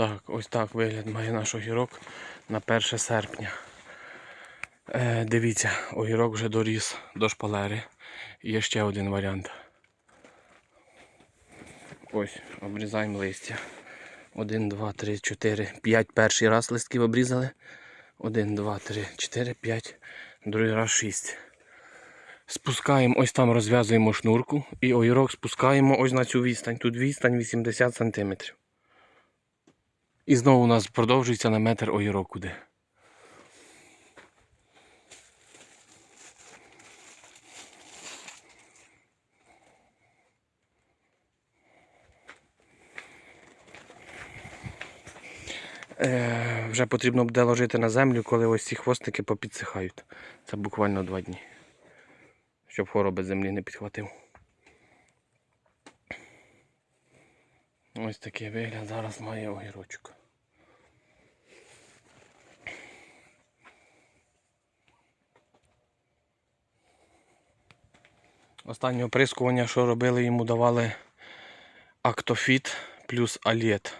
Так, ось так вигляд має наш огірок на 1 серпня. Е, дивіться, огірок вже доріс до шпалери. Є ще один варіант. Ось, обрізаємо листя. Один, два, три, чотири, п'ять. Перший раз листків обрізали. Один, два, три, чотири, п'ять. Другий раз шість. Спускаємо, ось там розв'язуємо шнурку і огірок спускаємо ось на цю відстань. Тут відстань 80 см. І знову у нас продовжується на метр огірок куди. Е, вже потрібно буде ложити на землю, коли ось ці хвостики попідсихають. Це буквально два дні. Щоб хвороби землі не підхватив. Ось такий вигляд зараз має огірочок. Останнє оприскування, що робили, йому давали Актофіт плюс Аліет.